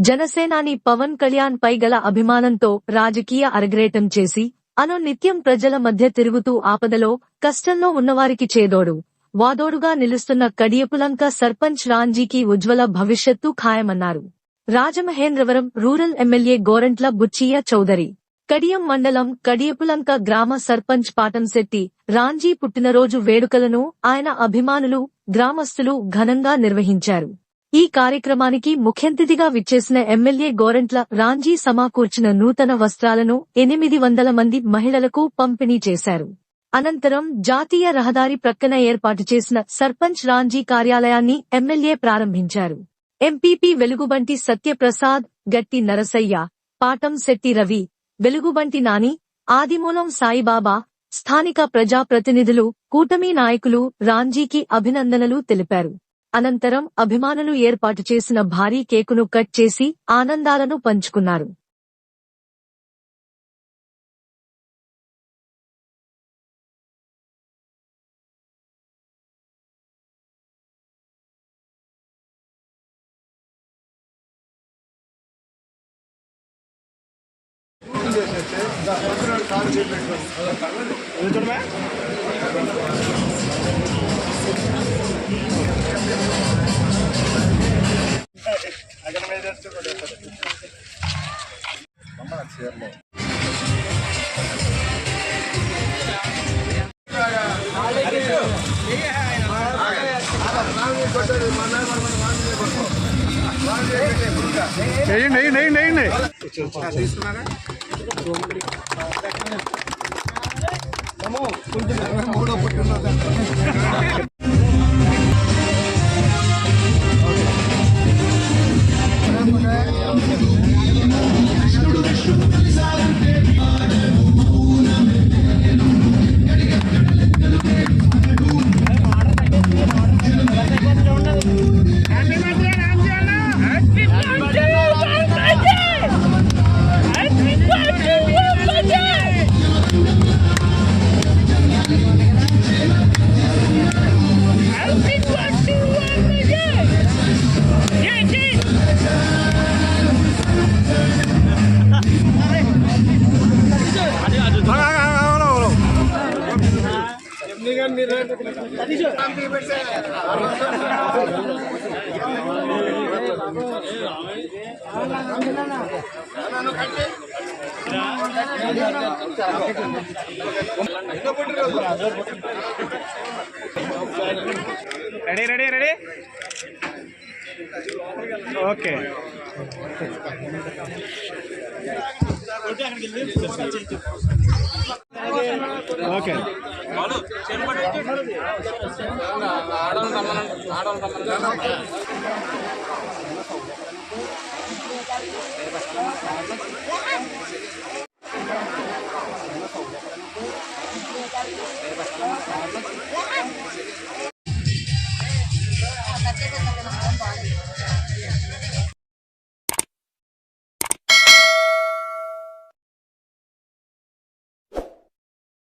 జనసేనాని పవన్ కళ్యాణ్ పై గల అభిమానంతో రాజకీయ అరగ్రేటం చేసి అను నిత్యం ప్రజల మధ్య తిరుగుతూ ఆపదలో కష్టంలో ఉన్నవారికి చేదోడు. వాదోడుగా నిలుస్తున్న కడియపులంక సర్పంచ్ రాంజీకి ఉజ్వల భవిష్యత్తు ఖాయమన్నారు. Rajamahendravaram rural MLA Gorantla Buchaiah Chowdary. Kadiyam మండలం కడియపులంక గ్రామ సర్పంచ్ పాటంశెట్టి రాంజీ పుట్టినరోజు వేడుకలను ఆయన అభిమానులు గ్రామస్తులు ఘనంగా నిర్వహించారు. ఈ కార్యక్రమానికి ముఖ్యంతిథిగా విచ్చేసిన ఎమ్మెల్యే గోరంట్ల రాంజీ సమకూర్చిన నూతన వస్త్రాలను ఎనిమిది వందల మంది మహిళలకు పంపిణీ చేశారు. అనంతరం జాతీయ రహదారి ప్రక్కన ఏర్పాటు చేసిన సర్పంచ్ రాంజీ కార్యాలయాన్ని ఎమ్మెల్యే ప్రారంభించారు. ఎంపీపీ వెలుగుబంటి సత్యప్రసాద్ గట్టి నరసయ్య పాటం శెట్టి రవి వెలుగుబంటి నాని ఆదిమూలం సాయిబాబా స్థానిక ప్రజాప్రతినిధులు కూటమి నాయకులు రాంజీకి అభినందనలు తెలిపారు. అనంతరం అభిమానులు ఏర్పాటు చేసిన భారీ కేకును కట్ చేసి ఆనందాలను పంచుకున్నారు. వేయండి తీసుకున్నారా వేయండి వేయండి Happy ready ready ready okay okay ఆడవాళ్ళు రమ్మనండి ఆడవాళ్ళు రమ్మనండి